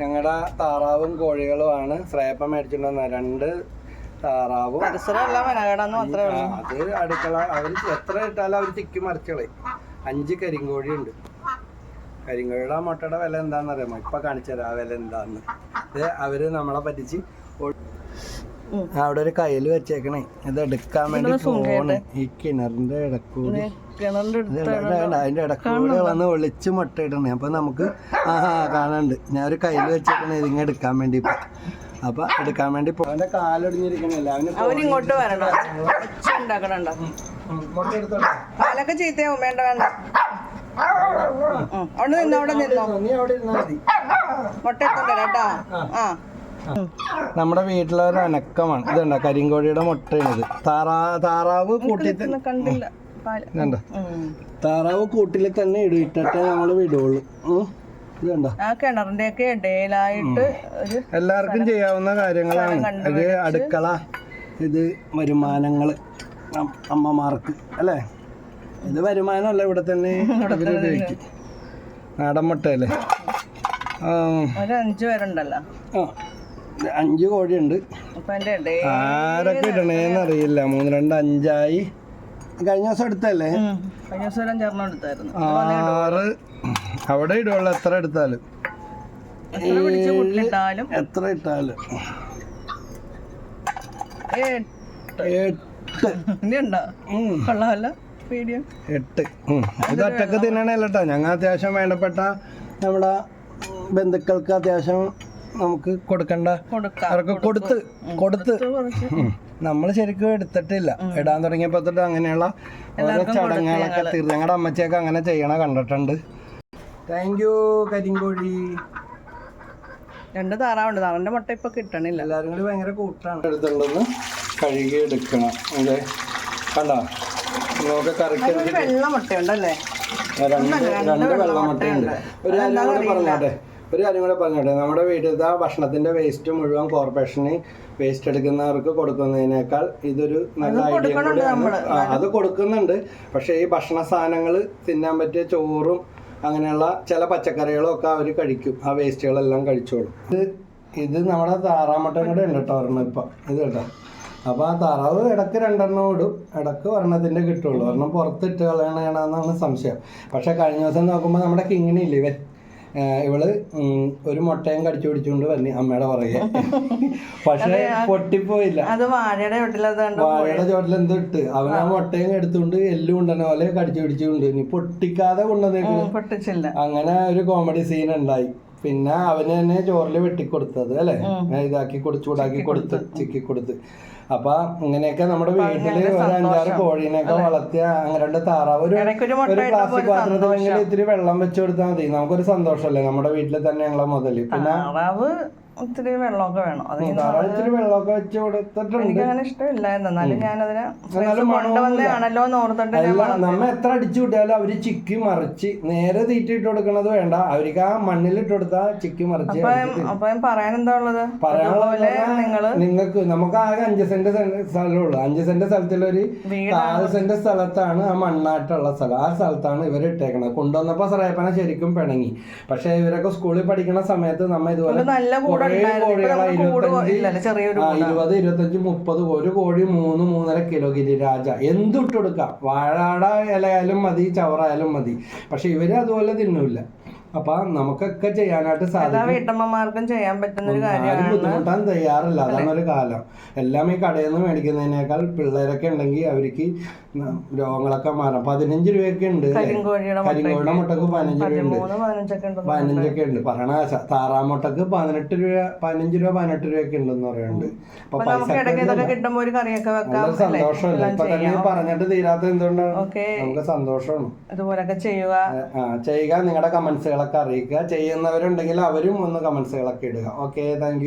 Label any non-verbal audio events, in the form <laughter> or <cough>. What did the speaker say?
ഞങ്ങളുടെ താറാവും കോഴികളുമാണ് ശ്രേയപ്പ മേടിച്ചിട്ടുണ്ട് രണ്ട് താറാവും. അത് അടുക്കള അവർ എത്ര ഇട്ടാലും അവർ തിക്കി മറിച്ചളെ അഞ്ച് കരിങ്കോഴി ഉണ്ട് കരിങ്കോഴിയുടെ മുട്ടയുടെ വില എന്താണെന്ന് അറിയാമോ ഇപ്പൊ കാണിച്ചു തരാം ആ വില എന്താന്ന്. ഇത് അവർ നമ്മളെ പറ്റിച്ച്. അവിടെ ഒരു കയ്യിൽ വെച്ചേക്കണേ. ഇത് എടുക്കാൻ വേണ്ടി പോണ്. ഈ കിണറിന്റെ ഇടക്കൂടി. അതിന്റെ ഇടക്കൂടി വന്ന് ഒളിച്ച് മുട്ട ഇടണേ അപ്പൊ നമുക്ക് ആ കാണണ്ട് ഞാൻ ഒരു കയ്യിൽ വെച്ചേക്കണേ ഇതിങ്ങ എടുക്കാൻ വേണ്ടി അപ്പൊ എടുക്കാൻ വേണ്ടി അവന്റെ കാലൊടിഞ്ഞിരിക്കണല്ലേ അവന് ഇങ്ങോട്ട് വരണം. ഉണ്ടാക്കണുണ്ടോ? ചീത്തയാവും വേണ്ട വേണ്ട. അവിടെ നിന്നോ അവിടെ നിന്നോ മുട്ട എടുത്തോണ്ട് കേട്ടോ. ആ. നമ്മുടെ വീട്ടിലെ ഒരു അനക്കമാണ്. ഇതുണ്ട കരിങ്കോഴിയുടെ മുട്ടയാണിത് താറാ താറാവ് കൂട്ടി കണ്ടില്ല. താറാവ് കൂട്ടിൽ തന്നെ ഇടും നമ്മൾ നമ്മൾ വിടുള്ളൂ കിണറിന്റെ ഒക്കെ ഇടയിലായിട്ട് എല്ലാവർക്കും ചെയ്യാവുന്ന കാര്യങ്ങളാണ്. അത് അടുക്കള ഇത് വരുമാനങ്ങൾ അമ്മമാർക്ക് അല്ലേ? ഇത് വരുമാനമല്ല ഇവിടെ തന്നെ <laughs> ഉപയോഗിക്കും. നാടൻ മുട്ടയല്ലേ? ഒരു അഞ്ചു പേരുണ്ടല്ലോ. ആ. അഞ്ച് കോഴിയുണ്ട് ആരൊക്കെ ഇടണേന്ന് അറിയില്ല. മൂന്ന് രണ്ട് അഞ്ചായി. കഴിഞ്ഞ ദിവസം എടുത്തല്ലേ ആറ്. അവിടെ ഇടുള്ളൂ. എത്ര എടുത്താലും. എത്ര ഇട്ടാലും. എട്ട്. ഇത് ഒറ്റയ്ക്ക് തിന്നണല്ലോ കേട്ടോ ഞങ്ങൾ അത്യാവശ്യം വേണ്ടപ്പെട്ട നമ്മുടെ ബന്ധുക്കൾക്ക് അത്യാവശ്യം നമുക്ക് കൊടുക്കണ്ട. കൊടുക്കാം അവർക്ക് കൊടുത്ത് കൊടുത്ത്. നമ്മൾ ശരിക്കും എടുത്തിട്ടില്ല. ഇടാൻ തുടങ്ങിയപ്പോ തൊട്ട് അങ്ങനെയുള്ള ഓരോ ചടങ്ങുകളൊക്കെ തീർന്നു. ഞങ്ങളുടെ അമ്മച്ചിയൊക്കെ അങ്ങനെ ചെയ്യണ കണ്ടിട്ടുണ്ട്. താങ്ക് യു കരിങ്കോഴി. രണ്ട് താറാവുണ്ട്. താറാവിന്റെ മുട്ട ഇപ്പൊ കിട്ടണില്ല. എല്ലാവരും കൂടി ഭയങ്കര കൂട്ടാണ്. എടുത്തുണ്ടെന്ന് കഴുകി എടുക്കണം. അതെ. കണ്ടോ? നമുക്ക് കറിക്ക് ഒരു വെള്ള മുട്ടയുണ്ടല്ലേ? രണ്ട് രണ്ട് വെള്ളമുട്ടയുണ്ട് ഒരു പറഞ്ഞോട്ടെ ഒരു കാര്യം കൂടെ പറഞ്ഞോട്ടെ. നമ്മുടെ വീട്ടിലത്തെ ഭക്ഷണത്തിന്റെ വേസ്റ്റ് മുഴുവൻ കോർപ്പറേഷന് വേസ്റ്റ് എടുക്കുന്നവർക്ക് കൊടുക്കുന്നതിനേക്കാൾ ഇതൊരു നല്ല ഐഡിയ കൂടിയാണ്. അത് കൊടുക്കുന്നുണ്ട്. പക്ഷേ ഈ ഭക്ഷണ സാധനങ്ങൾ തിന്നാൻ പറ്റിയ ചോറും അങ്ങനെയുള്ള ചില പച്ചക്കറികളും ഒക്കെ അവർ കഴിക്കും. ആ വേസ്റ്റുകളെല്ലാം കഴിച്ചോളും. ഇത് ഇത് നമ്മുടെ താറാമട്ടൻ കൂടെ ഉണ്ട് കേട്ടോ ഒരെണ്ണം ഇപ്പം. ഇത് കേട്ടോ. അപ്പോൾ ആ താറാവ് ഇടയ്ക്ക് രണ്ടെണ്ണം ഇടും. ഇടയ്ക്ക് ഒരെണ്ണത്തിന്റെ കിട്ടുള്ളൂ. ഒരെണ്ണം പുറത്തിട്ട് കളയണേണെന്നാണ് സംശയം. പക്ഷെ കഴിഞ്ഞ ദിവസം നോക്കുമ്പോൾ നമ്മുടെ ഏഹ് ഇവൾ ഒരു മുട്ടയും കടിച്ചു പിടിച്ചുകൊണ്ട് വന്നി അമ്മയുടെ പുറകെ. പക്ഷെ പൊട്ടിപ്പോയില്ല. അത് വാഴയുടെ വാഴയുടെ ചോട്ടിൽ എന്തോ ഇട്ട് അവൻ ആ മുട്ടയും എടുത്തുകൊണ്ട് എല്ലും ഉണ്ടെന്ന പോലെ കടിച്ചു പിടിച്ചുകൊണ്ട് പൊട്ടിക്കാതെ കൊണ്ടുവന്നേക്കുന്നു പൊട്ടിച്ചില്ല. അങ്ങനെ ഒരു കോമഡി സീൻ ഉണ്ടായി. പിന്നെ അവന് തന്നെ ചോറിൽ വെട്ടിക്കൊടുത്തത് അല്ലേ? ഇതാക്കി കൊടുത്ത് ചൂടാക്കി കൊടുത്ത്. ചിക്കി കൊടുത്ത്. അപ്പൊ ഇങ്ങനെയൊക്കെ നമ്മുടെ വീട്ടിൽ ഒരു അഞ്ചാറ് കോഴീനെയൊക്കെ വളർത്തിയ അങ്ങനെ രണ്ട് താറാവ് ഒരു ഒരു പ്ലാസ്റ്റിക് പാത്രത്തിലെങ്കിലും ഇത്തിരി വെള്ളം വെച്ച് കൊടുത്താൽ മതി. നമുക്കൊരു സന്തോഷമല്ലേ? നമ്മുടെ വീട്ടിൽ തന്നെ ഞങ്ങളെ മുതൽ. പിന്നെ ഒത്തിരി വെള്ളമൊക്കെ വേണം. അത് താറാവ് ഇത്തിരി വെള്ളമൊക്കെ വെച്ച് കൊടുത്തിട്ടുണ്ട് എനിക്ക് അങ്ങനെ ഇഷ്ടമില്ലായിരുന്നു എന്നാലും ഞാനതിനെ കൊണ്ടുവന്നാണല്ലോ എന്ന് ഓർത്തിട്ട് നമ്മ എത്ര അടിച്ചു വിട്ടാലും അവർ ചിക്കി മറിച്ച് നേരെ തീറ്റിട്ട് കൊടുക്കണത് വേണ്ട. അവർക്ക് ആ മണ്ണിൽ ഇട്ട് കൊടുത്താൽ ചിക്കി മറിച്ച് അപ്പൊ പറയാൻ എന്താ ഉള്ളത്? പറയാനുള്ളത് നിങ്ങൾ നിങ്ങൾക്ക് നമുക്ക് ആകെ അഞ്ച് സെന്റ് സ്ഥലമുള്ളൂ അഞ്ച് സെന്റ് സ്ഥലത്തിലൊരു ആറ് നാല് സെന്റ് സ്ഥലത്താണ് ആ മണ്ണായിട്ടുള്ള സ്ഥലം. ആ സ്ഥലത്താണ് ഇവർ ഇട്ടേക്കണത്. കൊണ്ടുവന്നപ്പോ സറയപ്പന ശരിക്കും പിണങ്ങി. പക്ഷെ ഇവരൊക്കെ സ്കൂളിൽ പഠിക്കുന്ന സമയത്ത് നമ്മ ഇതുപോലെ നല്ല കൂടെ ഇരുപത് ഇരുപത്തഞ്ച് മുപ്പത് ഒരു കോഴി മൂന്ന് മൂന്നര കിലോ ഗിരിരാജ. എന്തിട്ട് കൊടുക്കാം. വാഴാട ഇലയായാലും മതി ചവറായാലും മതി. പക്ഷെ ഇവർ അതുപോലെ തിന്നൂല അപ്പൊ നമുക്കൊക്കെ ചെയ്യാനായിട്ട് സാധിക്കും. വീട്ടമ്മമാർക്കും ചെയ്യാൻ പറ്റുന്ന ഒരു കാര്യമാണ്. ബുദ്ധിമുട്ടാൻ തയ്യാറല്ല. അതാണ് ഒരു കാലം. എല്ലാം ഈ കടയിൽ നിന്ന് മേടിക്കുന്നതിനേക്കാൾ പിള്ളേരൊക്കെ ഉണ്ടെങ്കിൽ അവർക്ക് രോഗങ്ങളൊക്കെ മാറാം. പതിനഞ്ച് രൂപയൊക്കെ ഉണ്ട്? കരിങ്കോഴിയുടെ മുട്ടക്ക് പതിനഞ്ച് രൂപ ഉണ്ട്. പതിനഞ്ചൊക്കെ ഉണ്ട് പറയണ താറാ പറയണ താറാമുട്ടക്ക് പതിനെട്ട് രൂപ പതിനഞ്ച് രൂപ പതിനെട്ട് രൂപയൊക്കെ ഉണ്ടെന്ന് പറയുന്നുണ്ട്. അപ്പൊ പൈസ സന്തോഷമല്ലേ? ഇപ്പൊ തന്നെ പറഞ്ഞിട്ട് തീരാത്ത എന്തുകൊണ്ടാണ്? നമുക്ക് സന്തോഷമാണ്. അതുപോലൊക്കെ ചെയ്യുക. ആ ചെയ്യുക നിങ്ങളുടെ കമന്റ്സുകളൊക്കെ അറിയിക്കുക ചെയ്യുന്നവരുണ്ടെങ്കിൽ അവരും ഒന്ന് കമൻസുകളൊക്കെ ഇടുക. Okay thank